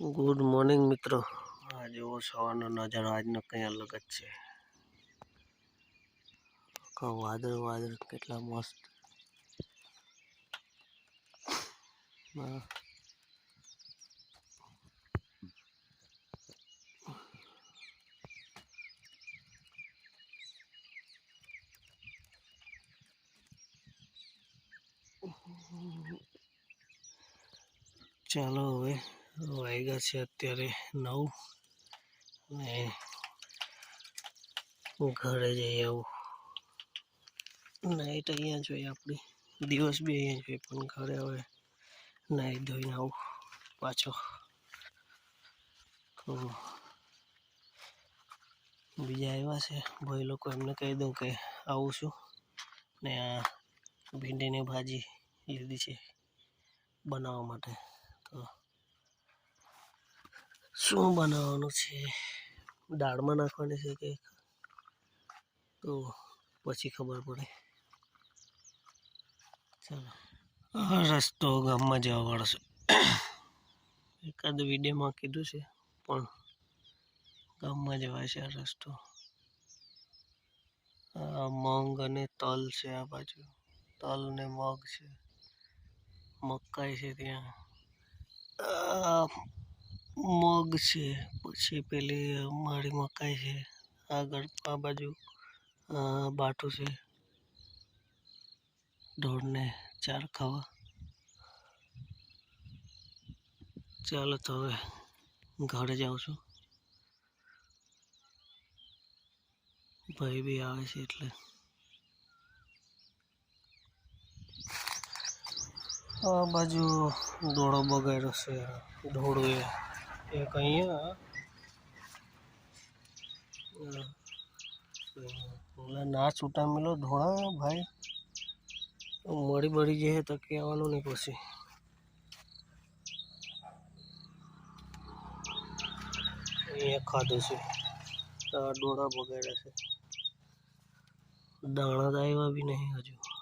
Good morning મિત્રો. આ જેવો સવારનો નજારો, આજનો કંઈ અલગ જ છે. આખા વાદળ વાદળ, કેટલા મસ્ત. ચાલો હવે વાગ્યા છે અત્યારે નવ ને ઘરે જઈ આવું. નાઇટ અહીંયા જોઈએ આપણી. દિવસ બી અહીંયા જોઈએ પણ ઘરે હવે નાઈ ધોઈને આવું પાછો. તો બીજા આવ્યા છે. ભાઈ લોકો એમને કહી દઉં કે આવું છું. ને આ ભીંડીની ભાજી લીધી છે બનાવવા માટે. તો શું બનાવવાનું છે? દાળમાં નાખવાની છે કે તો પછી ખબર પડે. ચાલો. આ રસ્તો ગામમાં જવા વાળો છે. એકાદ વિડીયોમાં કીધું છે, પણ ગામમાં જવાય છે આ રસ્તો. આ મગ અને તલ છે આ બાજુ. તલ ને મગ છે. મકાઈ છે ત્યાં. મગ છે, પછી પેલી મારી મકાઈ છે, આગળ આ બાજુ બાટું છે. ઢોરને ચાર ખાવા. ચાલો તો હવે ઘરે જાઉં છું. ભાઈ બી આવે છે એટલે. આ બાજુ દોડો બગાડ્યો છે ઢોળું એક અહીંયા ના છૂટા મિલો ધોળા ભાઈ. મળી બળી જાય તો કહેવાનું નહીં પછી. અહીંયા ખાધું છે. ડોળા બગાડ્યા છે. દાણા તો બી નહીં હજુ.